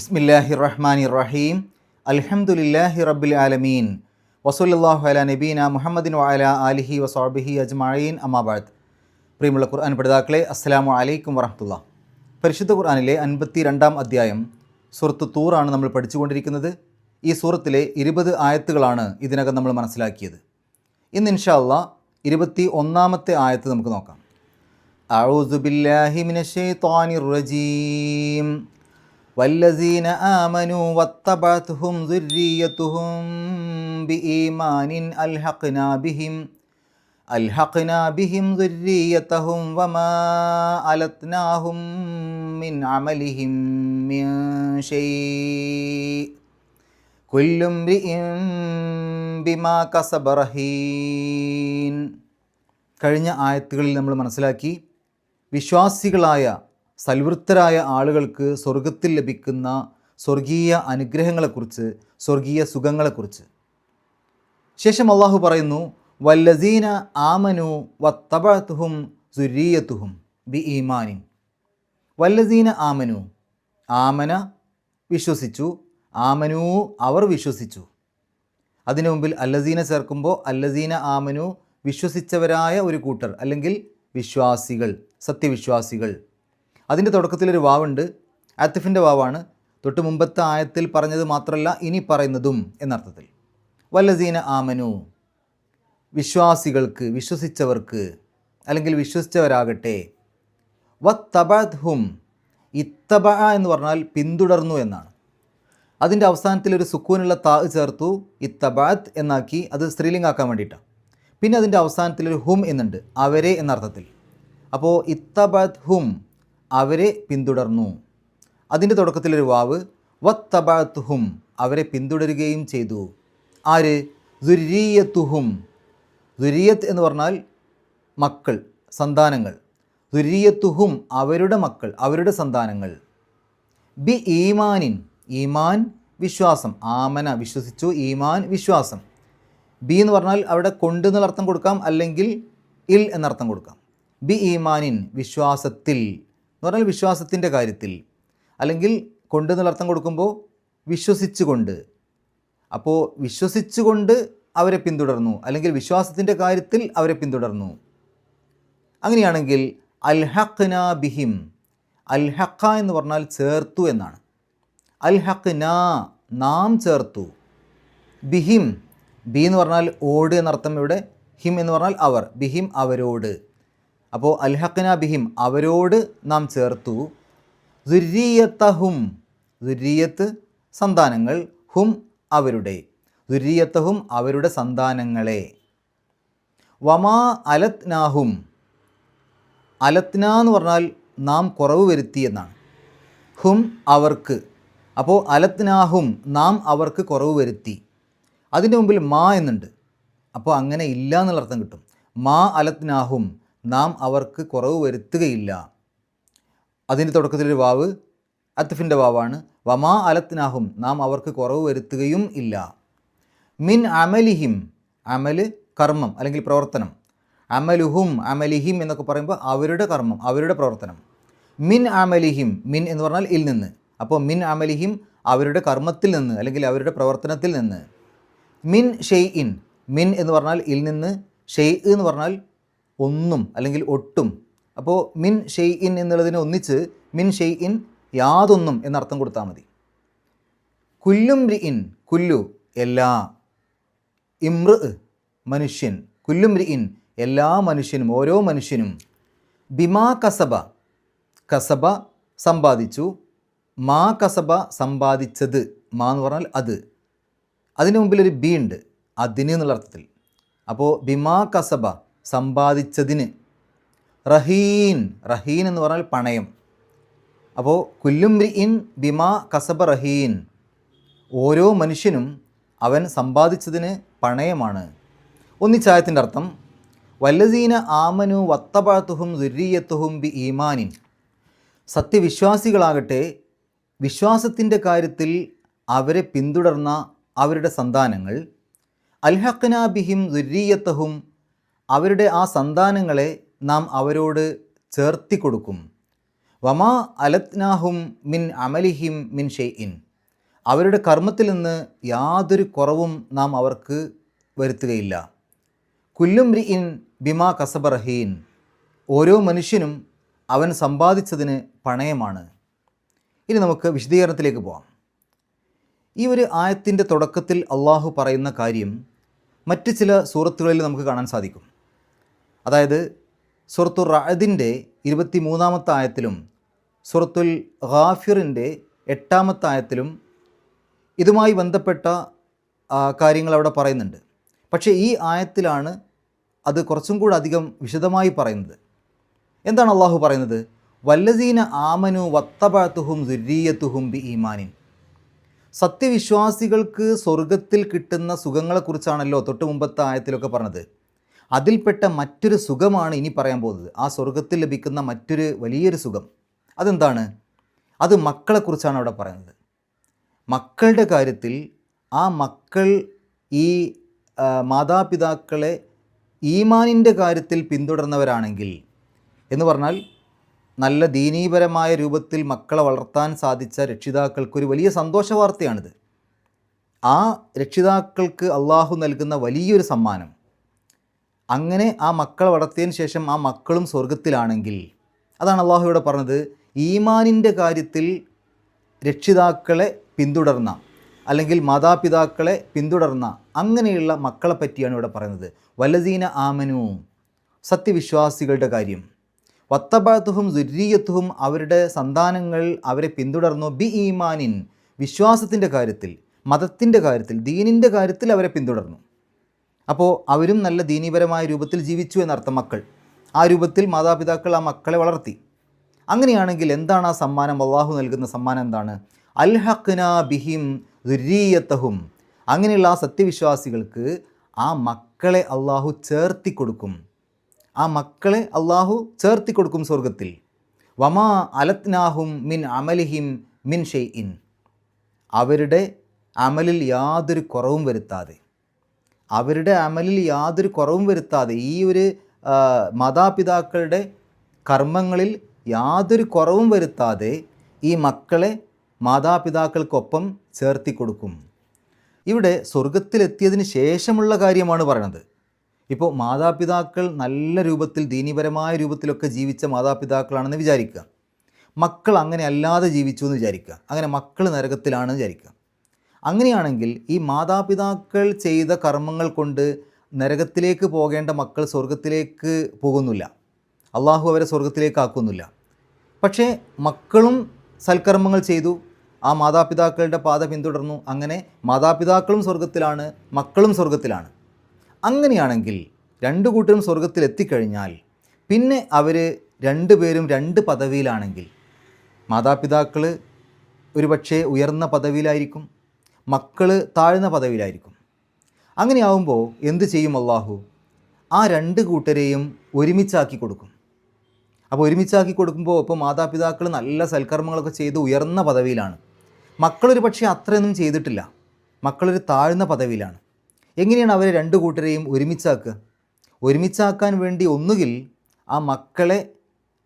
ബിസ്മില്ലാഹി റഹ്മാനി റഹീം അൽഹംദുലില്ലാഹി റബ്ബിൽ ആലമീൻ. വസൂലാഹു അല നബീന മുഹമ്മദിൻ വാല ആലിഹി വസാബിഹി അജ്മഈൻ. അമാബാദ് പ്രിയമുള്ള ഖുർആൻ പഠിതാക്കളെ അസ്സലാമു അലൈക്കും വറഹമുല്ല പരിശുദ്ധ ഖുർആനിലെ അൻപത്തി രണ്ടാം അധ്യായം സുഹൃത്ത് തൂറാണ് നമ്മൾ പഠിച്ചുകൊണ്ടിരിക്കുന്നത്. ഈ സൂറത്തിലെ ഇരുപത് ആയത്തുകളാണ് ഇതിനകം നമ്മൾ മനസ്സിലാക്കിയത്. ഇന്ന് ഇൻഷാല്ല ഇരുപത്തി ഒന്നാമത്തെ ആയത്ത് നമുക്ക് നോക്കാം. റജീം. والذين آمنوا واتبعتهم ذريتهم بإيمان ألحقنا بهم ألحقنا بهم ذريتهم وما ألتناهم من عملهم من شيء كل امرئ بما كسب رهين കഴിഞ്ഞ ആയത്തുകളിൽ നമ്മൾ മനസ്സിലാക്കി വിശ്വാസികളായ സൽവൃത്തരായ ആളുകൾക്ക് സ്വർഗത്തിൽ ലഭിക്കുന്ന സ്വർഗീയ അനുഗ്രഹങ്ങളെക്കുറിച്ച് സ്വർഗീയ സുഖങ്ങളെക്കുറിച്ച്. ശേഷം അള്ളാഹു പറയുന്നു വല്ലസീന ആമനു വത്തബത്തുഹും സുരീയത്തുഹും ബി ഈമാനിൻ. വല്ലസീന ആമനു ആമന വിശ്വസിച്ചു ആമനു അവർ വിശ്വസിച്ചു. അതിനു മുമ്പിൽ അല്ലസീന ചേർക്കുമ്പോൾ അല്ലസീന ആമനു വിശ്വസിച്ചവരായ ഒരു കൂട്ടർ അല്ലെങ്കിൽ വിശ്വാസികൾ സത്യവിശ്വാസികൾ. അതിന്റെ തുടക്കത്തിലൊരു വാവുണ്ട്. ആത്തിഫിന്റെ വാവാണ്. തൊട്ട് മുമ്പത്തെ ആയത്തിൽ പറഞ്ഞത് മാത്രമല്ല ഇനി പറയുന്നതും എന്നർത്ഥത്തിൽ. വല്ലസീന ആമനു വിശ്വാസികൾക്ക് വിശ്വസിച്ചവർക്ക് അല്ലെങ്കിൽ വിശ്വസിച്ചവരാകട്ടെ വത്തബത് ഹും ഇത്തബ എന്ന് പറഞ്ഞാൽ പിന്തുടർന്നു എന്നാണ്. അതിന്റെ അവസാനത്തിൽ ഒരു സുക്കൂനുള്ള താ ചേർത്തു ഇത്തബാത്ത് എന്നാക്കി അത് സ്ത്രീലിംഗാക്കാൻ വേണ്ടിയിട്ടാണ്. പിന്നെ അതിന്റെ അവസാനത്തിൽ ഒരു ഹും എന്നുണ്ട് അവരെ എന്നർത്ഥത്തിൽ. അപ്പോൾ ഇത്തബത് ഹും അവരെ പിന്തുടർന്നു. അതിന്റെ തുടക്കത്തിലൊരു വാവ് വത്തബാത്തുഹും അവരെ പിന്തുടരുകയും ചെയ്തു. ആര്? ദുരീയത്തുഹും. ദുരീയത്ത് എന്ന് പറഞ്ഞാൽ മക്കൾ സന്താനങ്ങൾ. ദുരീയത്തുഹും അവരുടെ മക്കൾ അവരുടെ സന്താനങ്ങൾ. ബി ഈമാനിൻ ഈമാൻ വിശ്വാസം. ആമന വിശ്വസിച്ചു ഈമാൻ വിശ്വാസം. ബി എന്ന് പറഞ്ഞാൽ അവിടെ കൊണ്ട് എന്നുള്ള അർത്ഥം കൊടുക്കാം അല്ലെങ്കിൽ ഇൽ എന്നർത്ഥം കൊടുക്കാം. ബി ഈമാനിൻ വിശ്വാസത്തിൽ. എന്ന് പറഞ്ഞാൽ വിശ്വാസത്തിന്റെ കാര്യത്തിൽ. അല്ലെങ്കിൽ കൊണ്ട് എന്നുള്ള കൊടുക്കുമ്പോൾ വിശ്വസിച്ചുകൊണ്ട്. അപ്പോൾ വിശ്വസിച്ചുകൊണ്ട് അവരെ പിന്തുടർന്നു. അല്ലെങ്കിൽ വിശ്വാസത്തിന്റെ കാര്യത്തിൽ അവരെ പിന്തുടർന്നു. അങ്ങനെയാണെങ്കിൽ അൽഹഖ്ന ബിഹിം. അൽഹഖ എന്ന് പറഞ്ഞാൽ ചേർത്തു എന്നാണ്. അൽഹഖ്ന നാം ചേർത്തു. ബിഹിം. ബി എന്ന് പറഞ്ഞാൽ ഓട് എന്നർത്ഥം ഇവിടെ. ഹിം എന്ന് പറഞ്ഞാൽ അവർ. ബിഹിം അവരോട്. അപ്പോൾ അൽഹക്കന ബിഹിം അവരോട് നാം ചേർത്തു ദുരീയത്തഹും ദുരീയത്ത് സന്താനങ്ങൾ ഹും അവരുടെ ദുരീയത്തഹും അവരുടെ സന്താനങ്ങളെ. വമാ അലത്നാഹും അലത്ന എന്ന് പറഞ്ഞാൽ നാം കുറവ് വരുത്തി എന്നാണ്. ഹും അവർക്ക്. അപ്പോൾ അലത്നാഹും നാം അവർക്ക് കുറവ് വരുത്തി. അതിന്റെ മുമ്പിൽ മാ എന്നുണ്ട്. അപ്പോൾ അങ്ങനെ ഇല്ല എന്നുള്ള അർത്ഥം കിട്ടും. മാ അലത്നാഹും നാം അവർക്ക് കുറവ് വരുത്തുകയില്ല. അതിന്റെ തുടക്കത്തിലൊരു വാവ് അത്തഫിന്റെ വാവാണ്. വമാ അലത്തിനാഹും നാം അവർക്ക് കുറവ് വരുത്തുകയും ഇല്ല. മിൻ അമലിഹിം അമൽ കർമ്മം അല്ലെങ്കിൽ പ്രവർത്തനം. അമലുഹും അമലിഹിം എന്നൊക്കെ പറയുമ്പോൾ അവരുടെ കർമ്മം അവരുടെ പ്രവർത്തനം. മിൻ അമലിഹിം മിൻ എന്ന് പറഞ്ഞാൽ ഇൽ നിന്ന്. അപ്പോൾ മിൻ അമലിഹിം അവരുടെ കർമ്മത്തിൽ നിന്ന് അല്ലെങ്കിൽ അവരുടെ പ്രവർത്തനത്തിൽ നിന്ന്. മിൻ ഷെയ് ഇൻ മിൻ എന്ന് പറഞ്ഞാൽ ഇൽ നിന്ന് ഷെയ് എന്ന് പറഞ്ഞാൽ ഒന്നും അല്ലെങ്കിൽ ഒട്ടും. അപ്പോൾ മിൻ ഷെയ് ഇൻ എന്നുള്ളതിനെ ഒന്നിച്ച് മിൻ ഷെയ് ഇൻ യാതൊന്നും എന്നർത്ഥം കൊടുത്താൽ മതി. കുല്ലും രി ഇൻ കുല്ലു എല്ലാ. ഇമ്ര മനുഷ്യൻ. കുല്ലും രി ഇൻ എല്ലാ മനുഷ്യനും ഓരോ മനുഷ്യനും. ബിമാ കസബ കസബ സമ്പാദിച്ചു. മാ കസബ സമ്പാദിച്ചത് മാ എന്ന് പറഞ്ഞാൽ അത്. അതിന് മുമ്പിൽ ഒരു ബി ഉണ്ട് അതിന് എന്നുള്ള അർത്ഥത്തിൽ. അപ്പോൾ ബിമാ കസബ സമ്പാദിച്ചതിന്. റഹീൻ റഹീൻ എന്ന് പറഞ്ഞാൽ പണയം. അപ്പോൾ കുല്ലും ഇൻ ബിമാ കസബ റഹീൻ. ഓരോ മനുഷ്യനും അവൻ സമ്പാദിച്ചതിന് പണയമാണ്. ഒന്നിച്ചായത്തിന്റെ അർത്ഥം വല്ലസീന ആമനു വത്തപാത്തുഹും ദുരീയത്തുഹും ബി ഈമാനിൻ. സത്യവിശ്വാസികളാകട്ടെ വിശ്വാസത്തിന്റെ കാര്യത്തിൽ അവരെ പിന്തുടർന്ന അവരുടെ സന്താനങ്ങൾ അൽഹഖ്ന ബിഹിം ദുരീയത്തഹും അവരുടെ ആ സന്താനങ്ങളെ നാം അവരോട് ചേർത്തി കൊടുക്കും വമാ അലത്നാഹും മിൻ അമലിഹിം മിൻ ഷെയ്ഇൻ. അവരുടെ കർമ്മത്തിൽ നിന്ന് യാതൊരു കുറവും നാം അവർക്ക് വരുത്തുകയില്ല. കുല്ലും ഇൻ ബിമാ കസബറഹീൻ ഓരോ മനുഷ്യനും അവൻ സമ്പാദിച്ചതിന് പണയമാണ്. ഇനി നമുക്ക് വിശദീകരണത്തിലേക്ക് പോകാം ഈ ഒരു ആയത്തിന്റെ തുടക്കത്തിൽ അള്ളാഹു പറയുന്ന കാര്യം മറ്റ് ചില സൂറത്തുകളിൽ നമുക്ക് കാണാൻ സാധിക്കും. അതായത് സുറത്തുർ റഅദിന്റെ ഇരുപത്തി മൂന്നാമത്തെ ആയത്തിലും സുറത്തുൽ ഖാഫിറിന്റെ എട്ടാമത്തെ ആയത്തിലും ഇതുമായി ബന്ധപ്പെട്ട കാര്യങ്ങൾ അവിടെ പറയുന്നുണ്ട്. പക്ഷേ ഈ ആയത്തിലാണ് അത് കുറച്ചും കൂടെ അധികം വിശദമായി പറയുന്നത്. എന്താണ് അള്ളാഹു പറയുന്നത്? വല്ലസീന ആമനു വത്തബാത്തുഹും ദുരീയത്തുഹും ബി ഈമാനിൻ. സത്യവിശ്വാസികൾക്ക് സ്വർഗത്തിൽ കിട്ടുന്ന സുഖങ്ങളെക്കുറിച്ചാണല്ലോ തൊട്ട് മുമ്പത്തെ ആയത്തിലൊക്കെ പറഞ്ഞത്. അതിൽപ്പെട്ട മറ്റൊരു സുഖമാണ് ഇനി പറയാൻ പോകുന്നത്. ആ സ്വർഗത്തിൽ ലഭിക്കുന്ന മറ്റൊരു വലിയൊരു സുഖം. അതെന്താണ്? അത് മക്കളെക്കുറിച്ചാണ് അവിടെ പറയുന്നത്. മക്കളുടെ കാര്യത്തിൽ ആ മക്കൾ ഈ മാതാപിതാക്കളെ ഈമാനിന്റെ കാര്യത്തിൽ പിന്തുടർന്നവരാണെങ്കിൽ എന്ന് പറഞ്ഞാൽ നല്ല ദീനീപരമായ രൂപത്തിൽ മക്കളെ വളർത്താൻ സാധിച്ച രക്ഷിതാക്കൾക്കൊരു വലിയ സന്തോഷ വാർത്തയാണിത് ആ രക്ഷിതാക്കൾക്ക് അള്ളാഹു നൽകുന്ന വലിയൊരു സമ്മാനം. അങ്ങനെ ആ മക്കളെ വളർത്തിയതിന് ശേഷം ആ മക്കളും സ്വർഗത്തിലാണെങ്കിൽ അതാണ് അള്ളാഹു ഇവിടെ പറഞ്ഞത്. ഈമാനിന്റെ കാര്യത്തിൽ രക്ഷിതാക്കളെ പിന്തുടർന്ന അല്ലെങ്കിൽ മാതാപിതാക്കളെ പിന്തുടർന്ന അങ്ങനെയുള്ള മക്കളെ പറ്റിയാണ് ഇവിടെ പറയുന്നത്. വല്ലസീന ആമനു സത്യവിശ്വാസികളുടെ കാര്യം. വത്തബാത്തുഹും ദുരീയത്തുഹും അവരുടെ സന്താനങ്ങൾ അവരെ പിന്തുടർന്നു ബി ഈമാനിൻ വിശ്വാസത്തിന്റെ കാര്യത്തിൽ മതത്തിന്റെ കാര്യത്തിൽ ദീനിന്റെ കാര്യത്തിൽ അവരെ പിന്തുടർന്നു. അപ്പോൾ അവരും നല്ല ദീനീപരമായ രൂപത്തിൽ ജീവിച്ചു എന്നർത്ഥം മക്കൾ. ആ രൂപത്തിൽ മാതാപിതാക്കൾ ആ മക്കളെ വളർത്തി. അങ്ങനെയാണെങ്കിൽ എന്താണ് ആ സമ്മാനം? അള്ളാഹു നൽകുന്ന സമ്മാനം എന്താണ്? അൽഹഖ്ന ബിഹിം ദുരീയത്തഹും അങ്ങനെയുള്ള ആ സത്യവിശ്വാസികൾക്ക് ആ മക്കളെ അള്ളാഹു ചേർത്തി കൊടുക്കും. ആ മക്കളെ അള്ളാഹു ചേർത്തി കൊടുക്കും സ്വർഗത്തിൽ വമാ അലത്നാഹും മിൻ അമലിഹിം മിൻ ഷെയ് ഇൻ അവരുടെ അമലിൽ യാതൊരു കുറവും വരുത്താതെ. അവരുടെ അമലിൽ യാതൊരു കുറവും വരുത്താതെ ഈ ഒരു മാതാപിതാക്കളുടെ കർമ്മങ്ങളിൽ യാതൊരു കുറവും വരുത്താതെ ഈ മക്കളെ മാതാപിതാക്കൾക്കൊപ്പം ചേർത്തി കൊടുക്കും. ഇവിടെ സ്വർഗത്തിലെത്തിയതിന് ശേഷമുള്ള കാര്യമാണ് പറയണത്. ഇപ്പോൾ മാതാപിതാക്കൾ നല്ല രൂപത്തിൽ ദീനീപരമായ രൂപത്തിലൊക്കെ ജീവിച്ച മാതാപിതാക്കളാണെന്ന് വിചാരിക്കുക. മക്കൾ അങ്ങനെ അല്ലാതെ ജീവിച്ചു എന്ന് വിചാരിക്കുക. അങ്ങനെ മക്കൾ നരകത്തിലാണെന്ന് വിചാരിക്കുക. അങ്ങനെയാണെങ്കിൽ ഈ മാതാപിതാക്കൾ ചെയ്ത കർമ്മങ്ങൾ കൊണ്ട് നരകത്തിലേക്ക് പോകേണ്ട മക്കൾ സ്വർഗത്തിലേക്ക് പോകുന്നില്ല. അള്ളാഹു അവരെ സ്വർഗത്തിലേക്ക് ആക്കുന്നില്ല. പക്ഷേ മക്കളും സൽക്കർമ്മങ്ങൾ ചെയ്തു. ആ മാതാപിതാക്കളുടെ പാത പിന്തുടർന്നു. അങ്ങനെ മാതാപിതാക്കളും സ്വർഗത്തിലാണ് മക്കളും സ്വർഗത്തിലാണ് അങ്ങനെയാണെങ്കിൽ രണ്ടു കൂട്ടരും സ്വർഗത്തിലെത്തിക്കഴിഞ്ഞാൽ പിന്നെ അവർ രണ്ടുപേരും രണ്ട് പദവിയിലാണെങ്കിൽ മാതാപിതാക്കൾ ഒരുപക്ഷെ ഉയർന്ന പദവിയിലായിരിക്കും. മക്കൾ താഴ്ന്ന പദവിയിലായിരിക്കും. അങ്ങനെയാവുമ്പോൾ എന്ത് ചെയ്യും അള്ളാഹു? ആ രണ്ട് കൂട്ടരെയും ഒരുമിച്ചാക്കി കൊടുക്കും. അപ്പോൾ ഒരുമിച്ചാക്കി കൊടുക്കുമ്പോൾ ഇപ്പോൾ മാതാപിതാക്കൾ നല്ല സൽക്കർമ്മങ്ങളൊക്കെ ചെയ്ത് ഉയർന്ന പദവിയിലാണ്. മക്കളൊരു പക്ഷേ അത്രയൊന്നും ചെയ്തിട്ടില്ല. മക്കളൊരു താഴ്ന്ന പദവിയിലാണ്. എങ്ങനെയാണ് അവരെ രണ്ട് കൂട്ടരെയും ഒരുമിച്ചാക്കുക? ഒരുമിച്ചാക്കാൻ വേണ്ടി ഒന്നുകിൽ ആ മക്കളെ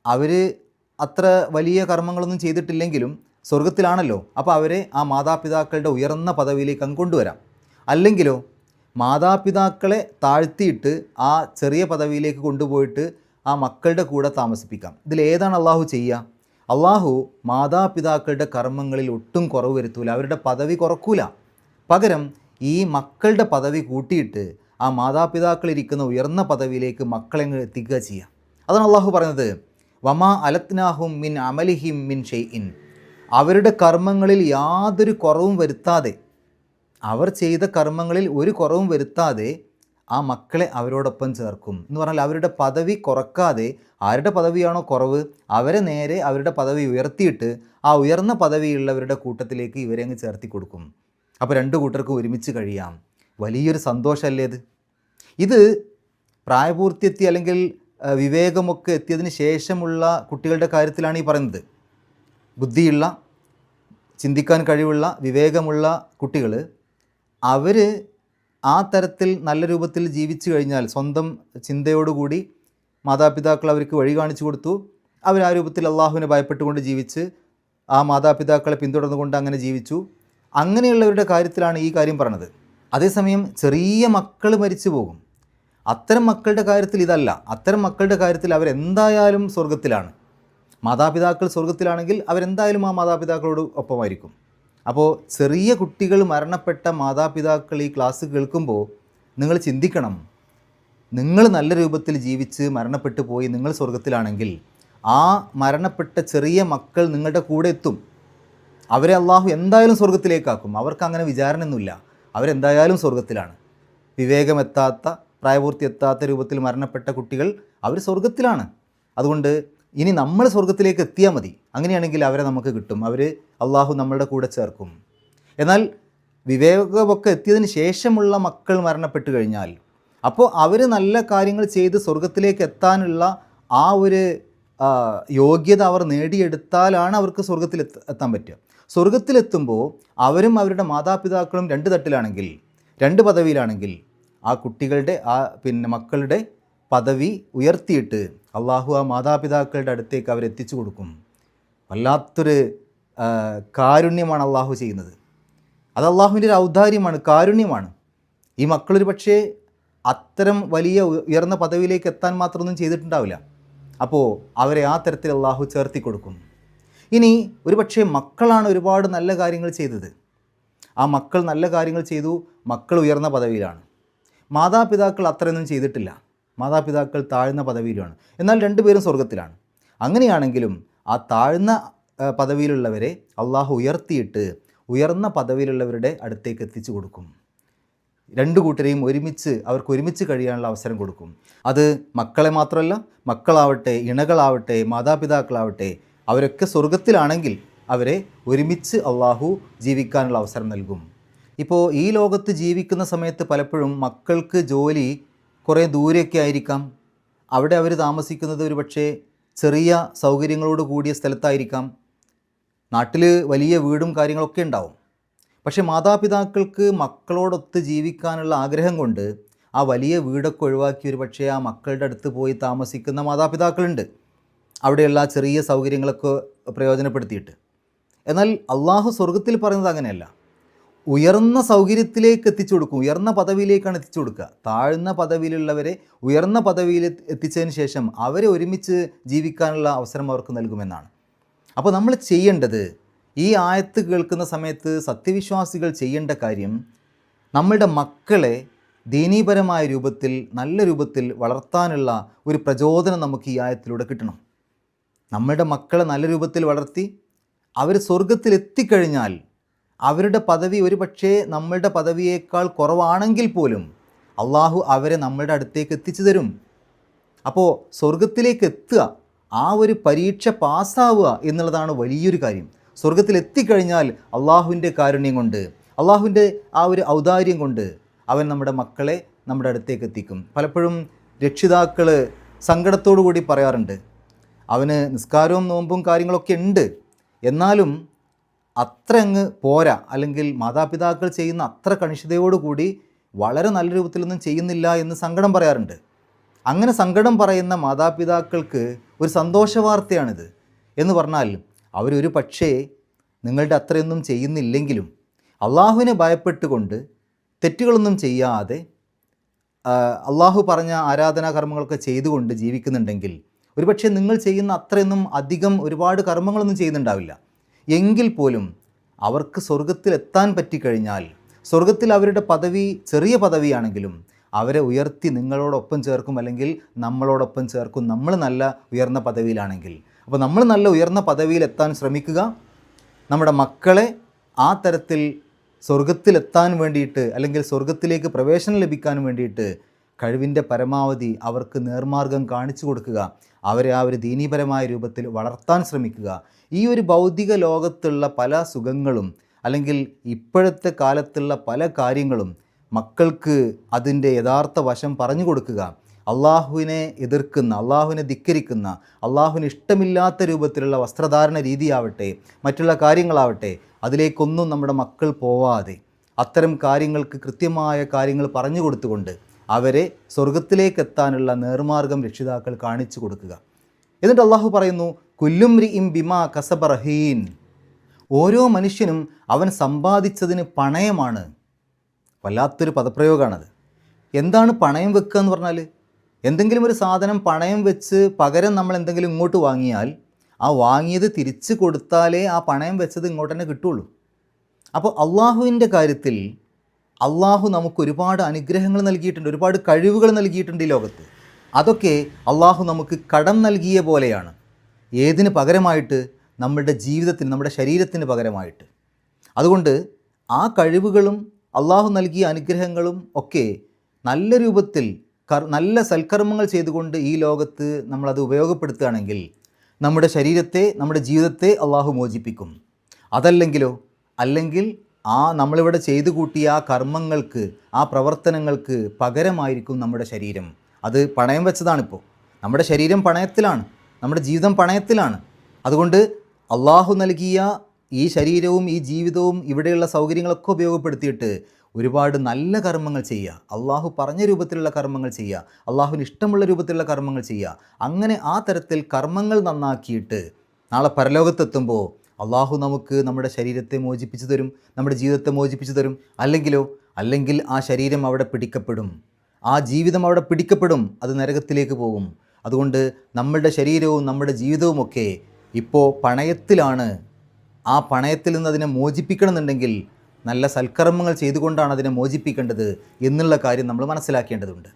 അവർ അത്ര വലിയ കർമ്മങ്ങളൊന്നും ചെയ്തിട്ടില്ലെങ്കിലും സ്വർഗത്തിലാണല്ലോ അപ്പോൾ അവരെ ആ മാതാപിതാക്കളുടെ ഉയർന്ന പദവിയിലേക്ക് അങ്ങ് കൊണ്ടുവരാം. അല്ലെങ്കിലോ മാതാപിതാക്കളെ താഴ്ത്തിയിട്ട് ആ ചെറിയ പദവിയിലേക്ക് കൊണ്ടുപോയിട്ട് ആ മക്കളുടെ കൂടെ താമസിപ്പിക്കാം. ഇതിൽ ഏതാണ് അള്ളാഹു ചെയ്യുക? അള്ളാഹു മാതാപിതാക്കളുടെ കർമ്മങ്ങളിൽ ഒട്ടും കുറവ് വരുത്തൂല. അവരുടെ പദവി കുറക്കൂല. പകരം ഈ മക്കളുടെ പദവി കൂട്ടിയിട്ട് ആ മാതാപിതാക്കളിരിക്കുന്ന ഉയർന്ന പദവിയിലേക്ക് മക്കളെ എത്തിക്കുക ചെയ്യുക. അതാണ് അള്ളാഹു പറയുന്നത് വമാ അലത്നാഹും മിൻ അമലിഹിം മിൻ ഷെയ് ഇൻ അവരുടെ കർമ്മങ്ങളിൽ യാതൊരു കുറവും വരുത്താതെ അവർ ചെയ്ത കർമ്മങ്ങളിൽ ഒരു കുറവും വരുത്താതെ ആ മക്കളെ അവരോടൊപ്പം ചേർക്കും. എന്ന് പറഞ്ഞാൽ അവരുടെ പദവി കുറക്കാതെ ആരുടെ പദവിയാണോ കുറവ് അവരെ നേരെ അവരുടെ പദവി ഉയർത്തിയിട്ട് ആ ഉയർന്ന പദവിയുള്ളവരുടെ കൂട്ടത്തിലേക്ക് ഇവരെ അങ്ങ് ചേർത്തി കൊടുക്കും. അപ്പോൾ രണ്ട് കൂട്ടർക്കും ഒരുമിച്ച് കഴിയാം. വലിയൊരു സന്തോഷമല്ലേ ഇത്? ഇത് പ്രായപൂർത്തിയെത്തി അല്ലെങ്കിൽ വിവേകമൊക്കെ എത്തിയതിന് ശേഷമുള്ള കുട്ടികളുടെ കാര്യത്തിലാണ് ഈ പറയുന്നത്. ബുദ്ധിയുള്ള ചിന്തിക്കാൻ കഴിവുള്ള വിവേകമുള്ള കുട്ടികൾ അവർ ആ തരത്തിൽ നല്ല രൂപത്തിൽ ജീവിച്ചു കഴിഞ്ഞാൽ സ്വന്തം ചിന്തയോടുകൂടി മാതാപിതാക്കൾ അവർക്ക് വഴി കാണിച്ചു കൊടുത്തു അവർ ആ രൂപത്തിൽ അള്ളാഹുവിനെ ഭയപ്പെട്ടുകൊണ്ട് ജീവിച്ച് ആ മാതാപിതാക്കളെ പിന്തുടർന്നുകൊണ്ട് അങ്ങനെ ജീവിച്ചു. അങ്ങനെയുള്ളവരുടെ കാര്യത്തിലാണ് ഈ കാര്യം പറഞ്ഞത്. അതേസമയം ചെറിയ മക്കൾ മരിച്ചു പോകും. അത്തരം മക്കളുടെ കാര്യത്തിൽ ഇതല്ല. അത്തരം മക്കളുടെ കാര്യത്തിൽ അവരെന്തായാലും സ്വർഗത്തിലാണ് മാതാപിതാക്കൾ സ്വർഗത്തിലാണെങ്കിൽ അവരെന്തായാലും ആ മാതാപിതാക്കളോട് ഒപ്പമായിരിക്കും. അപ്പോൾ ചെറിയ കുട്ടികൾ മരണപ്പെട്ട മാതാപിതാക്കൾ ഈ ക്ലാസ് കേൾക്കുമ്പോൾ നിങ്ങൾ ചിന്തിക്കണം. നിങ്ങൾ നല്ല രൂപത്തിൽ ജീവിച്ച് മരണപ്പെട്ടു പോയി നിങ്ങൾ സ്വർഗത്തിലാണെങ്കിൽ ആ മരണപ്പെട്ട ചെറിയ മക്കൾ നിങ്ങളുടെ കൂടെ എത്തും. അവരെ അള്ളാഹു എന്തായാലും സ്വർഗത്തിലേക്കാക്കും. അവർക്ക് അങ്ങനെ വിചാരണയൊന്നുമില്ല. അവരെന്തായാലും സ്വർഗത്തിലാണ്. വിവേകമെത്താത്ത പ്രായപൂർത്തി എത്താത്ത രൂപത്തിൽ മരണപ്പെട്ട കുട്ടികൾ അവർ സ്വർഗത്തിലാണ്. അതുകൊണ്ട് ഇനി നമ്മൾ സ്വർഗത്തിലേക്ക് എത്തിയാൽ മതി. അങ്ങനെയാണെങ്കിൽ അവരെ നമുക്ക് കിട്ടും. അവർ അള്ളാഹു നമ്മളുടെ കൂടെ ചേർക്കും. എന്നാൽ വിവേകമൊക്കെ എത്തിയതിന് ശേഷമുള്ള മക്കൾ മരണപ്പെട്ട് കഴിഞ്ഞാൽ അപ്പോൾ അവർ നല്ല കാര്യങ്ങൾ ചെയ്ത് സ്വർഗത്തിലേക്ക് എത്താനുള്ള ആ ഒരു യോഗ്യത അവർ നേടിയെടുത്താലാണ് അവർക്ക് സ്വർഗത്തിൽ എത്താൻ പറ്റുക. സ്വർഗത്തിലെത്തുമ്പോൾ അവരും അവരുടെ മാതാപിതാക്കളും രണ്ട് തട്ടിലാണെങ്കിൽ രണ്ട് പദവിയിലാണെങ്കിൽ ആ കുട്ടികളുടെ ആ പിന്നെ മക്കളുടെ പദവി ഉയർത്തിയിട്ട് അള്ളാഹു ആ മാതാപിതാക്കളുടെ അടുത്തേക്ക് അവരെത്തിച്ചു കൊടുക്കും. വല്ലാത്തൊരു കാരുണ്യമാണ് അള്ളാഹു ചെയ്യുന്നത്. അത് അള്ളാഹുവിന്റെ ഒരു ഔദാര്യമാണ് കാരുണ്യമാണ്. ഈ മക്കളൊരു പക്ഷേ അത്തരം വലിയ ഉയർന്ന പദവിയിലേക്ക് എത്താൻ മാത്രമൊന്നും ചെയ്തിട്ടുണ്ടാവില്ല. അപ്പോൾ അവരെ ആ തരത്തിൽ അള്ളാഹു ചേർത്തി കൊടുക്കും. ഇനി ഒരു പക്ഷേ മക്കളാണ് ഒരുപാട് നല്ല കാര്യങ്ങൾ ചെയ്തത്. ആ മക്കൾ നല്ല കാര്യങ്ങൾ ചെയ്തു മക്കൾ ഉയർന്ന പദവിയിലാണ്. മാതാപിതാക്കൾ അത്രയൊന്നും ചെയ്തിട്ടില്ല. മാതാപിതാക്കൾ താഴ്ന്ന പദവിയിലാണ് എന്നാൽ രണ്ടുപേരും സ്വർഗത്തിലാണ് അങ്ങനെയാണെങ്കിലും ആ താഴ്ന്ന പദവിയിലുള്ളവരെ അള്ളാഹു ഉയർത്തിയിട്ട് ഉയർന്ന പദവിയിലുള്ളവരുടെ അടുത്തേക്ക് എത്തിച്ചു കൊടുക്കും. രണ്ടു കൂട്ടരെയും ഒരുമിച്ച് അവർക്ക് ഒരുമിച്ച് കഴിയാനുള്ള അവസരം കൊടുക്കും. അത് മക്കളെ മാത്രമല്ല മക്കളാവട്ടെ ഇണകളാവട്ടെ മാതാപിതാക്കളാവട്ടെ അവരൊക്കെ സ്വർഗത്തിലാണെങ്കിൽ അവരെ ഒരുമിച്ച് അള്ളാഹു ജീവിക്കാനുള്ള അവസരം നൽകും. ഇപ്പോൾ ഈ ലോകത്ത് ജീവിക്കുന്ന സമയത്ത് പലപ്പോഴും മക്കൾക്ക് ജോലി കുറേ ദൂരെയൊക്കെ ആയിരിക്കാം. അവിടെ അവർ താമസിക്കുന്നത് ഒരു പക്ഷേ ചെറിയ സൗകര്യങ്ങളോട് കൂടിയ സ്ഥലത്തായിരിക്കാം. നാട്ടിൽ വലിയ വീടും കാര്യങ്ങളൊക്കെ ഉണ്ടാവും. പക്ഷേ മാതാപിതാക്കൾക്ക് മക്കളോടൊത്ത് ജീവിക്കാനുള്ള ആഗ്രഹം കൊണ്ട് ആ വലിയ വീടൊക്കെ ഒഴിവാക്കി ഒരു പക്ഷേ ആ മക്കളുടെ അടുത്ത് പോയി താമസിക്കുന്ന മാതാപിതാക്കളുണ്ട്. അവിടെയുള്ള ചെറിയ സൗകര്യങ്ങളൊക്കെ പ്രയോജനപ്പെടുത്തിയിട്ട്. എന്നാൽ അള്ളാഹു സ്വർഗത്തിൽ പറയുന്നത് അങ്ങനെയല്ല. ഉയർന്ന സൗകര്യത്തിലേക്ക് എത്തിച്ചു കൊടുക്കും. ഉയർന്ന പദവിയിലേക്കാണ് എത്തിച്ചു കൊടുക്കുക. താഴ്ന്ന പദവിയിലുള്ളവരെ ഉയർന്ന പദവിയിൽ എത്തിച്ചതിന് ശേഷം അവരെ ഒരുമിച്ച് ജീവിക്കാനുള്ള അവസരം അവർക്ക് നൽകുമെന്നാണ്. അപ്പോൾ നമ്മൾ ചെയ്യേണ്ടത് ഈ ആയത്ത് കേൾക്കുന്ന സമയത്ത് സത്യവിശ്വാസികൾ ചെയ്യേണ്ട കാര്യം നമ്മളുടെ മക്കളെ ദീനീപരമായ രൂപത്തിൽ നല്ല രൂപത്തിൽ വളർത്താനുള്ള ഒരു പ്രചോദനം നമുക്ക് ഈ ആയത്തിലൂടെ കിട്ടണം. നമ്മളുടെ മക്കളെ നല്ല രൂപത്തിൽ വളർത്തി അവർ സ്വർഗത്തിൽ എത്തിക്കഴിഞ്ഞാൽ അവരുടെ പദവി ഒരു പക്ഷേ നമ്മളുടെ പദവിയേക്കാൾ കുറവാണെങ്കിൽ പോലും അള്ളാഹു അവരെ നമ്മളുടെ അടുത്തേക്ക് എത്തിച്ചു തരും അപ്പോൾ സ്വർഗത്തിലേക്ക് എത്തുക ആ ഒരു പരീക്ഷ പാസ്സാവുക എന്നുള്ളതാണ് വലിയൊരു കാര്യം. സ്വർഗത്തിൽ എത്തിക്കഴിഞ്ഞാൽ അള്ളാഹുവിന്റെ കാരുണ്യം കൊണ്ട് അള്ളാഹുവിന്റെ ആ ഒരു ഔദാര്യം കൊണ്ട് അവൻ നമ്മുടെ മക്കളെ നമ്മുടെ അടുത്തേക്ക് എത്തിക്കും. പലപ്പോഴും രക്ഷിതാക്കൾ സങ്കടത്തോടു കൂടി പറയാറുണ്ട് അവന് നിസ്കാരവും നോമ്പും കാര്യങ്ങളൊക്കെ ഉണ്ട്. എന്നാലും അത്ര അങ്ങ് പോരാ. അല്ലെങ്കിൽ മാതാപിതാക്കൾ ചെയ്യുന്ന അത്ര കണിഷ്ഠതയോടുകൂടി വളരെ നല്ല രൂപത്തിലൊന്നും ചെയ്യുന്നില്ല എന്ന് സങ്കടം പറയാറുണ്ട്. അങ്ങനെ സങ്കടം പറയുന്ന മാതാപിതാക്കൾക്ക് ഒരു സന്തോഷ വാർത്തയാണിത്. എന്ന് പറഞ്ഞാൽ അവരൊരു പക്ഷേ നിങ്ങളുടെ അത്രയൊന്നും ചെയ്യുന്നില്ലെങ്കിലും അള്ളാഹുവിനെ ഭയപ്പെട്ടുകൊണ്ട് തെറ്റുകളൊന്നും ചെയ്യാതെ അള്ളാഹു പറഞ്ഞ ആരാധനാ കർമ്മങ്ങളൊക്കെ ചെയ്തുകൊണ്ട് ജീവിക്കുന്നുണ്ടെങ്കിൽ ഒരുപക്ഷെ നിങ്ങൾ ചെയ്യുന്ന അത്രയൊന്നും അധികം ഒരുപാട് കർമ്മങ്ങളൊന്നും ചെയ്യുന്നുണ്ടാവില്ല. എങ്കിൽ പോലും അവർക്ക് സ്വർഗത്തിലെത്താൻ പറ്റിക്കഴിഞ്ഞാൽ സ്വർഗത്തിൽ അവരുടെ പദവി ചെറിയ പദവിയാണെങ്കിലും അവരെ ഉയർത്തി നിങ്ങളോടൊപ്പം ചേർക്കും അല്ലെങ്കിൽ നമ്മളോടൊപ്പം ചേർക്കും. നമ്മൾ നല്ല ഉയർന്ന പദവിയിലാണെങ്കിൽ. അപ്പോൾ നമ്മൾ നല്ല ഉയർന്ന പദവിയിലെത്താൻ ശ്രമിക്കുക. നമ്മുടെ മക്കളെ ആ തരത്തിൽ സ്വർഗത്തിലെത്താൻ വേണ്ടിയിട്ട് അല്ലെങ്കിൽ സ്വർഗത്തിലേക്ക് പ്രവേശനം ലഭിക്കാൻ വേണ്ടിയിട്ട് കഴിവിന്റെ പരമാവധി അവർക്ക് നേർമാർഗം കാണിച്ചു കൊടുക്കുക. അവരെ ആ ഒരു ദീനീപരമായ രൂപത്തിൽ വളർത്താൻ ശ്രമിക്കുക. ഈ ഒരു ഭൗതിക ലോകത്തുള്ള പല സുഖങ്ങളും അല്ലെങ്കിൽ ഇപ്പോഴത്തെ കാലത്തുള്ള പല കാര്യങ്ങളും മക്കൾക്ക് അതിന്റെ യഥാർത്ഥ വശം പറഞ്ഞു കൊടുക്കുക. അള്ളാഹുവിനെ എതിർക്കുന്ന അള്ളാഹുവിനെ ധിക്കരിക്കുന്ന അള്ളാഹുവിന് ഇഷ്ടമില്ലാത്ത രൂപത്തിലുള്ള വസ്ത്രധാരണ രീതിയാവട്ടെ മറ്റുള്ള കാര്യങ്ങളാവട്ടെ അതിലേക്കൊന്നും നമ്മുടെ മക്കൾ പോവാതെ അത്തരം കാര്യങ്ങൾക്ക് കൃത്യമായ കാര്യങ്ങൾ പറഞ്ഞു കൊടുത്തുകൊണ്ട് അവരെ സ്വർഗത്തിലേക്ക് എത്താനുള്ള നേർമാർഗം രക്ഷിതാക്കൾ കാണിച്ചു കൊടുക്കുക. എന്നിട്ട് അള്ളാഹു പറയുന്നു കുല്ലുംരി ഇം ബിമാ കസബറഹീൻ ഓരോ മനുഷ്യനും അവൻ സമ്പാദിച്ചതിന് പണയമാണ്. വല്ലാത്തൊരു പദപ്രയോഗമാണത് എന്താണ് പണയം വെക്കുക എന്ന് പറഞ്ഞാൽ എന്തെങ്കിലും ഒരു സാധനം പണയം വെച്ച് പകരം നമ്മൾ എന്തെങ്കിലും ഇങ്ങോട്ട് വാങ്ങിയാൽ ആ വാങ്ങിയത് തിരിച്ചു കൊടുത്താലേ ആ പണയം വെച്ചത് ഇങ്ങോട്ട് തന്നെ കിട്ടുള്ളൂ. അപ്പോൾ അള്ളാഹുവിന്റെ കാര്യത്തിൽ അള്ളാഹു നമുക്ക് ഒരുപാട് അനുഗ്രഹങ്ങൾ നൽകിയിട്ടുണ്ട് ഒരുപാട് കഴിവുകൾ നൽകിയിട്ടുണ്ട് ഈ ലോകത്ത്. അതൊക്കെ അള്ളാഹു നമുക്ക് കടം നൽകിയ പോലെയാണ്. ഏതിന് പകരമായിട്ട്? നമ്മുടെ ജീവിതത്തിന് നമ്മുടെ ശരീരത്തിന് പകരമായിട്ട്. അതുകൊണ്ട് ആ കഴിവുകളും അള്ളാഹു നൽകിയ അനുഗ്രഹങ്ങളും ഒക്കെ നല്ല രൂപത്തിൽ നല്ല സൽക്കർമ്മങ്ങൾ ചെയ്തുകൊണ്ട് ഈ ലോകത്ത് നമ്മളത് ഉപയോഗപ്പെടുത്തുകയാണെങ്കിൽ നമ്മുടെ ശരീരത്തെ നമ്മുടെ ജീവിതത്തെ അള്ളാഹു മോചിപ്പിക്കും. അതല്ലെങ്കിലോ? അല്ലെങ്കിൽ ആ നമ്മളിവിടെ ചെയ്തു കൂട്ടിയ ആ കർമ്മങ്ങൾക്ക് ആ പ്രവർത്തനങ്ങൾക്ക് പകരമായിരിക്കും നമ്മുടെ ശരീരം. അത് പണയം വെച്ചതാണിപ്പോൾ. നമ്മുടെ ശരീരം പണയത്തിലാണ്. നമ്മുടെ ജീവിതം പണയത്തിലാണ്. അതുകൊണ്ട് അള്ളാഹു നൽകിയ ഈ ശരീരവും ഈ ജീവിതവും ഇവിടെയുള്ള സൗകര്യങ്ങളൊക്കെ ഉപയോഗപ്പെടുത്തിയിട്ട് ഒരുപാട് നല്ല കർമ്മങ്ങൾ ചെയ്യുക. അള്ളാഹു പറഞ്ഞ രൂപത്തിലുള്ള കർമ്മങ്ങൾ ചെയ്യുക. അള്ളാഹുവിന് ഇഷ്ടമുള്ള രൂപത്തിലുള്ള കർമ്മങ്ങൾ ചെയ്യുക. അങ്ങനെ ആ തരത്തിൽ കർമ്മങ്ങൾ നന്നാക്കിയിട്ട് നാളെ പരലോകത്തെത്തുമ്പോൾ അള്ളാഹു നമുക്ക് നമ്മുടെ ശരീരത്തെ മോചിപ്പിച്ചു തരും നമ്മുടെ ജീവിതത്തെ മോചിപ്പിച്ചു തരും. അല്ലെങ്കിലോ അല്ലെങ്കിൽ ആ ശരീരം അവിടെ പിടിക്കപ്പെടും. ആ ജീവിതം അവിടെ പിടിക്കപ്പെടും അത് നരകത്തിലേക്ക് പോകും. അതുകൊണ്ട് നമ്മളുടെ ശരീരവും നമ്മുടെ ജീവിതവുമൊക്കെ ഇപ്പോൾ പണയത്തിലാണ്. ആ പണയത്തിൽ നിന്ന് അതിനെ മോചിപ്പിക്കണമെന്നുണ്ടെങ്കിൽ നല്ല സൽക്കർമ്മങ്ങൾ ചെയ്തുകൊണ്ടാണ് അതിനെ മോചിപ്പിക്കേണ്ടത് എന്നുള്ള കാര്യം നമ്മൾ മനസ്സിലാക്കേണ്ടതുണ്ട്.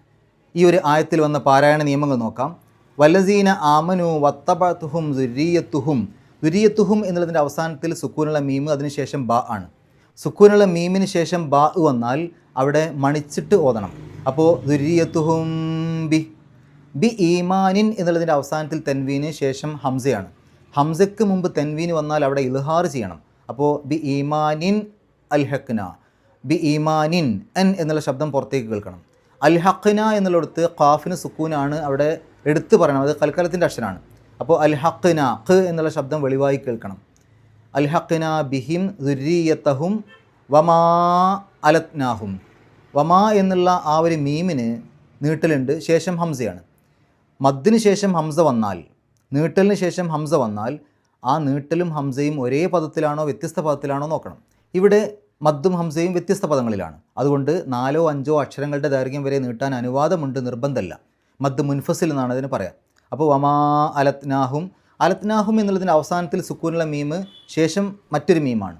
ഈ ഒരു ആയത്തിൽ വന്ന പാരായണ നിയമങ്ങൾ നോക്കാം. വലസീന ആമനു വത്തബത്തുഹും ദുരീയത്തുഹും ദുരീയത്തുഹും എന്നുള്ളതിന്റെ അവസാനത്തിൽ സുക്കൂനുള്ള മീം അതിനുശേഷം ബ ആണ്. സുക്കൂനുള്ള മീമിന് ശേഷം ബ വന്നാൽ അവിടെ മണിച്ചിട്ട് ഓതണം. അപ്പോൾ ദുരിയത്തുഹും ബി. ബി ഈമാനിൻ എന്നുള്ളതിന്റെ അവസാനത്തിൽ തെൻവീന് ശേഷം ഹംസയാണ്. ഹംസയ്ക്ക് മുമ്പ് തെൻവീന് വന്നാൽ അവിടെ ഇൽഹാർ ചെയ്യണം. അപ്പോൾ ബി ഈമാനിൻ അൽഹക്ന ബി ഈമാനിൻ എൻ എന്നുള്ള ശബ്ദം പുറത്തേക്ക് കേൾക്കണം. അൽഹഖ്ന എന്നുള്ളിടത്ത് ഖാഫിന് സുക്കൂനാണ് അവിടെ എടുത്തു പറയണം. അത് കൽക്കാലത്തിന്റെ അക്ഷരമാണ് അപ്പോൾ അൽഹഖ്ന ഖ് എന്നുള്ള ശബ്ദം വെളിവായി കേൾക്കണം. അൽഹഖ്ന ബിഹിം ദുരീയത്തഹും വമാ അലത്നാഹും വമാ എന്നുള്ള ആ ഒരു മീമിന് നീട്ടലുണ്ട് ശേഷം ഹംസയാണ്. മദ്ദിന് ശേഷം ഹംസ വന്നാൽ നീട്ടലിന് ശേഷം ഹംസ വന്നാൽ ആ നീട്ടലും ഹംസയും ഒരേ പദത്തിലാണോ വ്യത്യസ്ത പദത്തിലാണോ നോക്കണം. ഇവിടെ മദ്ദും ഹംസയും വ്യത്യസ്ത പദങ്ങളിലാണ്. അതുകൊണ്ട് നാലോ അഞ്ചോ അക്ഷരങ്ങളുടെ ദൈർഘ്യം വരെ നീട്ടാൻ അനുവാദമുണ്ട് നിർബന്ധമല്ല. മദ് മുൻഫസിൽ എന്നാണ് അതിന് പറയാം. അപ്പോൾ വമാ അലത്നാഹും അലത്നാഹും എന്നുള്ളതിന്റെ അവസാനത്തിൽ സുക്കൂനുള്ള മീമ് ശേഷം മറ്റൊരു മീമാണ്.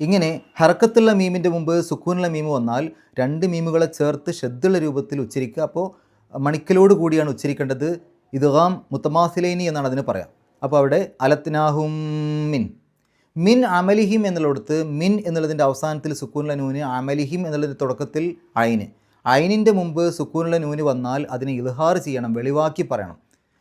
ഇങ്ങനെ ഹറക്കത്തുള്ള മീമിന്റെ മുമ്പ് സുക്കൂനുള്ള മീമ് വന്നാൽ രണ്ട് മീമുകളെ ചേർത്ത് ശ്രദ്ധയുള്ള രൂപത്തിൽ ഉച്ചരിക്കുക. അപ്പോൾ മണിക്കലോട് കൂടിയാണ് ഉച്ചരിക്കേണ്ടത്. ഇതുഹാം മുത്തമാസിലൈനി എന്നാണ് അതിന് പറയാം. അപ്പോൾ അവിടെ അലത്നാഹും മിൻ. മിൻ അമലിഹിം എന്നുള്ളിടത്ത് മിൻ എന്നുള്ളതിന്റെ അവസാനത്തിൽ സുക്കൂനുള്ള നൂന് അമലിഹിം എന്നുള്ളതിന്റെ തുടക്കത്തിൽ അയിന് അയിനിന്റെ മുമ്പ് സുക്കൂനുള്ള നൂന് വന്നാൽ അതിനെ ഇൽഹാർ ചെയ്യണം വെളിവാക്കി പറയണം.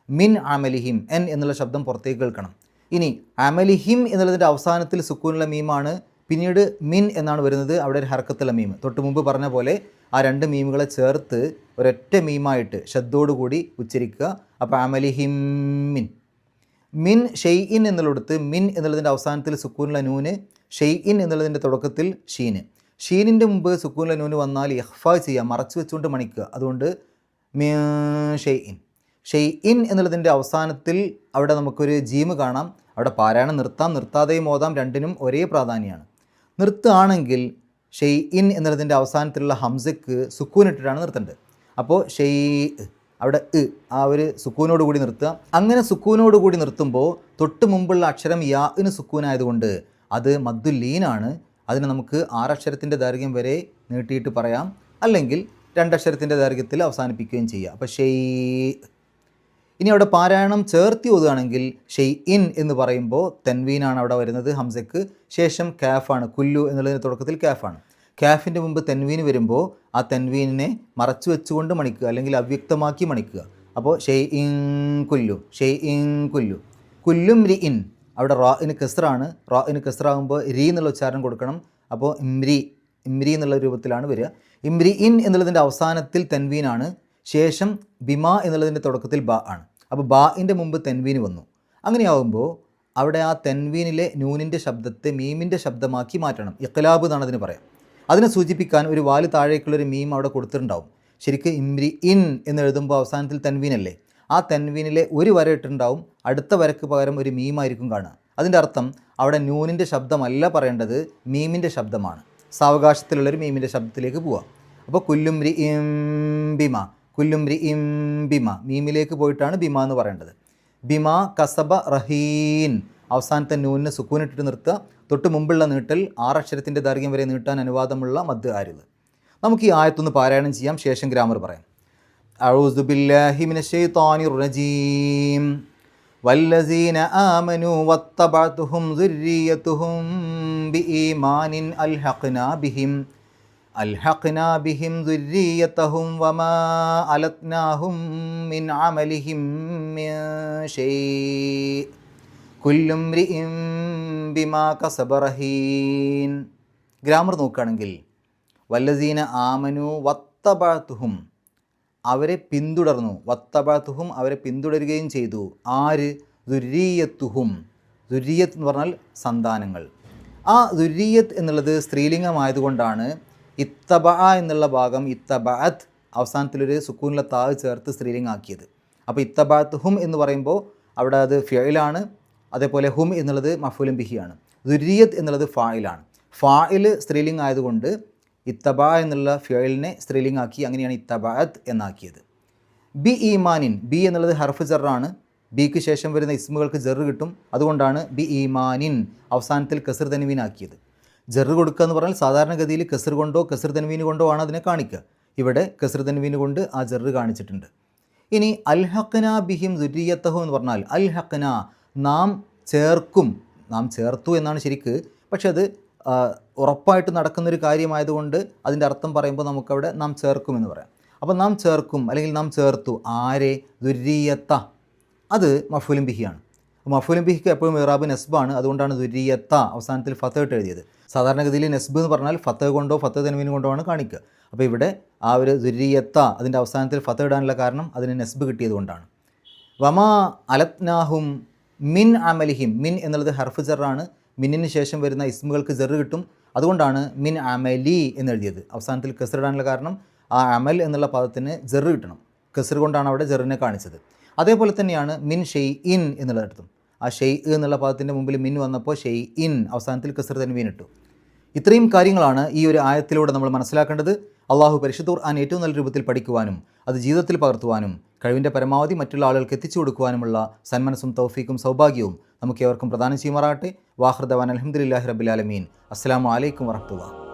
മിൻ അമലിഹിം എൻ എന്നുള്ള ശബ്ദം പുറത്തേക്ക് കേൾക്കണം. ഇനി അമലിഹിം എന്നുള്ളതിന്റെ അവസാനത്തിൽ സുക്കൂനുള്ള മീമാണ് പിന്നീട് മിൻ എന്നാണ് വരുന്നത് അവിടെ ഒരു ഹർക്കത്തുള്ള മീം. തൊട്ട് മുമ്പ് പറഞ്ഞ പോലെ ആ രണ്ട് മീമുകളെ ചേർത്ത് ഒരൊറ്റ മീമായിട്ട് ശബ്ദോടുകൂടി ഉച്ചരിക്കുക. അപ്പോൾ അമലിഹിം മിൻ. മിൻ ഷെയ് ഇൻ എന്നുള്ളിടത്ത് മിൻ എന്നുള്ളതിന്റെ അവസാനത്തിൽ സുക്കൂനുള്ള നൂന് ഷെയ് ഇൻ എന്നുള്ളതിന്റെ തുടക്കത്തിൽ ഷീന്. ഷീനിന്റെ മുമ്പ് സുക്കൂനുള്ള നൂന് വന്നാൽ ഇഹ്ഫ ചെയ്യുക മറച്ചു വെച്ചുകൊണ്ട് മണിക്കുക. അതുകൊണ്ട് മി ഷെയ്ഇൻ ഷെയ്ഇൻ എന്നുള്ളതിന്റെ അവസാനത്തിൽ അവിടെ നമുക്കൊരു ജീമ് കാണാം. അവിടെ പാരായണം നിർത്താം. നിർത്താതെയും ഓതാം. രണ്ടിനും ഒരേ പ്രാധാന്യമാണ് നിർത്തുകയാണെങ്കിൽ ഷെയ് ഇൻ എന്നുള്ളതിന്റെ അവസാനത്തിലുള്ള ഹംസക്ക് സുക്കൂനിട്ടിട്ടാണ് നിർത്തേണ്ടത്. അപ്പോൾ ഷെയ് അവിടെ ഇ ആ ഒരു സുക്കൂനോട് കൂടി നിർത്തുക. അങ്ങനെ സുക്കൂനോട് കൂടി നിർത്തുമ്പോൾ തൊട്ട് മുമ്പുള്ള അക്ഷരം യാഇന് സുക്കൂനായതുകൊണ്ട് അത് മദ്ദുല്ലീനാണ് അതിന് നമുക്ക് ആറക്ഷരത്തിന്റെ ദൈർഘ്യം വരെ നീട്ടിയിട്ട് പറയാം. അല്ലെങ്കിൽ രണ്ടക്ഷരത്തിന്റെ ദൈർഘ്യത്തിൽ അവസാനിപ്പിക്കുകയും ചെയ്യാം. അപ്പോൾ ഷെയ് ഇനി അവിടെ പാരായണം ചേർത്തി ഓതുകയാണെങ്കിൽ ഷെയ് ഇൻ എന്ന് പറയുമ്പോൾ തെൻവീനാണ് അവിടെ വരുന്നത് ഹംസക്ക് ശേഷം കാഫാണ് കുല്ലു എന്നുള്ളതിന്റെ തുടക്കത്തിൽ കാഫാണ്. കാഫിന്റെ മുമ്പ് തെൻവീൻ വരുമ്പോൾ ആ തെൻവീനിനെ മറച്ചു വെച്ചുകൊണ്ട് മണിക്കുക അല്ലെങ്കിൽ അവ്യക്തമാക്കി മണിക്കുക. അപ്പോൾ Shey in Kullu Shey in കുല്ലു. കുല്ലും രി ഇൻ. അവിടെ റോ ഇന് കെസ്റാണ് റോ ഇന് കെസ്റാകുമ്പോൾ രി എന്നുള്ള ഉച്ചാരണം കൊടുക്കണം. അപ്പോൾ ഇമ്രി ഇമ്രി എന്നുള്ള രൂപത്തിലാണ് വരിക. ഇമ്രി ഇൻ എന്നുള്ളതിന്റെ അവസാനത്തിൽ തെൻവീനാണ് ശേഷം ബിമ എന്നുള്ളതിന്റെ തുടക്കത്തിൽ ബ ആണ്. അപ്പോൾ ബാഇന്റെ മുമ്പ് തെൻവീന് വന്നു. അങ്ങനെയാവുമ്പോൾ അവിടെ ആ തെൻവീനിലെ നൂനിന്റെ ശബ്ദത്തെ മീമിന്റെ ശബ്ദമാക്കി മാറ്റണം. ഇഖ്ലാബ് എന്നാണ് അതിന് പറയാം. അതിനെ സൂചിപ്പിക്കാൻ ഒരു വാൽ താഴേക്കുള്ളൊരു മീം അവിടെ കൊടുത്തിട്ടുണ്ടാവും. ശരിക്കും ഇമ്രി ഇൻ എന്ന് എഴുതുമ്പോൾ അവസാനത്തിൽ തെൻവീനല്ലേ? ആ തെൻവീനിലെ ഒരു വര ഇട്ടിട്ടുണ്ടാവും. അടുത്ത വരക്ക് പകരം ഒരു മീമായിരിക്കും കാണുക. അതിന്റെ അർത്ഥം അവിടെ നൂനിന്റെ ശബ്ദമല്ല പറയേണ്ടത് മീമിന്റെ ശബ്ദമാണ്. സാവകാശത്തിലുള്ളൊരു മീമിന്റെ ശബ്ദത്തിലേക്ക് പോവാം. അപ്പോൾ കുല്ലുംരി ഇം ബിമ. കുല്ലുംരി ഇം ബിമ മീമിലേക്ക് പോയിട്ടാണ് ബിമ എന്ന് പറയേണ്ടത് ബിമ കസബ റഹീൻ അവസാനത്തെ നൂനിന് സുക്കൂനിട്ടിട്ട് നിർത്തുക തൊട്ട് മുമ്പുള്ള നീട്ടൽ ആറക്ഷരത്തിൻ്റെ ദൈർഘ്യം വരെ നീട്ടാൻ അനുവാദമുള്ള മദ് ആരുത് നമുക്ക് ഈ ആയത്തൊന്ന് പാരായണം ചെയ്യാം ശേഷം ഗ്രാമർ പറയാം أعوذ بالله من الشيطان الرجيم والذين آمنوا واتبعتهم ذريتهم بإيمان ألحقنا بهم അൽഹഖ്നാ ബിഹിം ദുര്രിയത്തഹും വമാ അലത്നാഹും മിൻ അമലിഹിം മിൻ ഷൈ കുല്ലും റിഇം ബിമാ കസബ ഗ്രാമർ നോക്കുകയാണെങ്കിൽ വല്ലസീന ആമനു വത്തബത്തുഹും അവരെ പിന്തുടർന്നു. വത്തബത്തുഹും അവരെ പിന്തുടരുകയും ചെയ്തു. ആര്? ദുരീയത്തുഹും. ദുരീയത്ത് എന്ന് പറഞ്ഞാൽ സന്താനങ്ങൾ. ആ ദുരീയത്ത് എന്നുള്ളത് സ്ത്രീലിംഗമായതുകൊണ്ടാണ് ഇത്തബ എന്നുള്ള ഭാഗം ഇത്തബഅത്ത് അവസാനത്തിലൊരു സുക്കൂനിലെ താവ് ചേർത്ത് സ്ത്രീലിംഗാക്കിയത്. അപ്പോൾ ഇത്തബാത്ത് ഹും എന്ന് പറയുമ്പോൾ അവിടെ അത് ഫിയയിലാണ് അതേപോലെ ഹും എന്നുള്ളത് മഫുലും ബിഹിയാണ്. ദുരിയത്ത് എന്നുള്ളത് ഫായിലാണ് ഫായിൽ സ്ത്രീലിംഗ് ആയതുകൊണ്ട് ഇത്തബ എന്നുള്ള ഫിയലിനെ സ്ത്രീലിംഗ് ആക്കി അങ്ങനെയാണ് ഇത്തബാത്ത് എന്നാക്കിയത്. ബി ഈമാനിൻ ബി എന്നുള്ളത് ഹർഫ് ജറാണ്. ബിക്ക് ശേഷം വരുന്ന ഇസ്മുകൾക്ക് ജെറ് കിട്ടും. അതുകൊണ്ടാണ് ബി ഈമാനിൻ അവസാനത്തിൽ കസർ തൻവീനാക്കിയത്. ജെറ് കൊടുക്കുക എന്ന് പറഞ്ഞാൽ സാധാരണഗതിയിൽ കെസർ കൊണ്ടോ കെസർ തൻവീന് കൊണ്ടോ ആണ് അതിനെ കാണിക്കുക. ഇവിടെ കെസർ തൻവീന് കൊണ്ട് ആ ജെറ് കാണിച്ചിട്ടുണ്ട്. ഇനി അൽ ഹക്കന ബിഹിം ദുരിയത്തഹു എന്ന് പറഞ്ഞാൽ അൽ ഹക്കന നാം ചേർക്കും നാം ചേർത്തു എന്നാണ് ശരിക്ക്. പക്ഷെ അത് ഉറപ്പായിട്ട് നടക്കുന്നൊരു കാര്യമായതുകൊണ്ട് അതിന്റെ അർത്ഥം പറയുമ്പോൾ നമുക്കവിടെ നാം ചേർക്കും എന്ന് പറയാം. അപ്പോൾ നാം ചേർക്കും അല്ലെങ്കിൽ നാം ചേർത്തു ആരെ? ദുരീയത്ത. അത് മഫുലും ബിഹിയാണ്. മഫുലും ബിഹിക്ക് എപ്പോഴും ഇറാബ് നെസ്ബാണ്. അതുകൊണ്ടാണ് ദുരീയത്ത അവസാനത്തിൽ ഫത്തേട്ട് എഴുതിയത്. സാധാരണഗതിയിൽ നെസ്ബ് എന്ന് പറഞ്ഞാൽ ഫത്ത് കൊണ്ടോ ഫത്ത് തെനുവിന് കൊണ്ടോ ആണ് കാണിക്കുക. അപ്പോൾ ഇവിടെ ആ ഒരു ദുരിയത്ത അതിന്റെ അവസാനത്തിൽ ഫത്ത് ഇടാനുള്ള കാരണം അതിന് നെസ്ബ് കിട്ടിയത് കൊണ്ടാണ്. വമാ അലത്നാഹും മിൻ അമലിഹിം മിൻ എന്നുള്ളത് ഹർഫ് ജറാണ്. മിന്നിന് ശേഷം വരുന്ന ഇസ്മുകൾക്ക് ജെറ് കിട്ടും. അതുകൊണ്ടാണ് മിൻ അമലി എന്നെഴുതിയത്. അവസാനത്തിൽ കെസർ ഇടാനുള്ള കാരണം ആ അമൽ എന്നുള്ള പദത്തിന് ജെറ് കിട്ടണം. കെസർ കൊണ്ടാണ് അവിടെ ജെറിനെ കാണിച്ചത്. അതേപോലെ തന്നെയാണ് മിൻ ഷെയ് ഇൻ എന്നുള്ളടത്തും ആ ഷെയ് എന്നുള്ള പദത്തിന്റെ മുമ്പിൽ മിൻ വന്നപ്പോൾ ഷെയ് ഇൻ അവസാനത്തിൽ കസർ തൻവീൻ ഇട്ടു. ഇത്രയും കാര്യങ്ങളാണ് ഈ ഒരു ആയത്തിലൂടെ നമ്മൾ മനസ്സിലാക്കേണ്ടത്. അള്ളാഹു പരിശുദ്ധ ഖുർആൻ ഏറ്റവും നല്ല രൂപത്തിൽ പഠിക്കുവാനും അത് ജീവിതത്തിൽ പകർത്തുവാനും കഴിവിന്റെ പരമാവധി മറ്റുള്ള ആളുകൾക്ക് എത്തിച്ചു കൊടുക്കുവാനുമുള്ള സന്മനസ്സും തൗഫീക്കും സൗഭാഗ്യവും നമുക്ക് ഏവർക്കും പ്രദാനം ചെയ്യുമാറാകട്ടെ. വാഹൃദവാൻ അലഹമുല്ലാഹി റബിലാലമീൻ അസ്സാം വലൈക്കും വറഹമുല്ല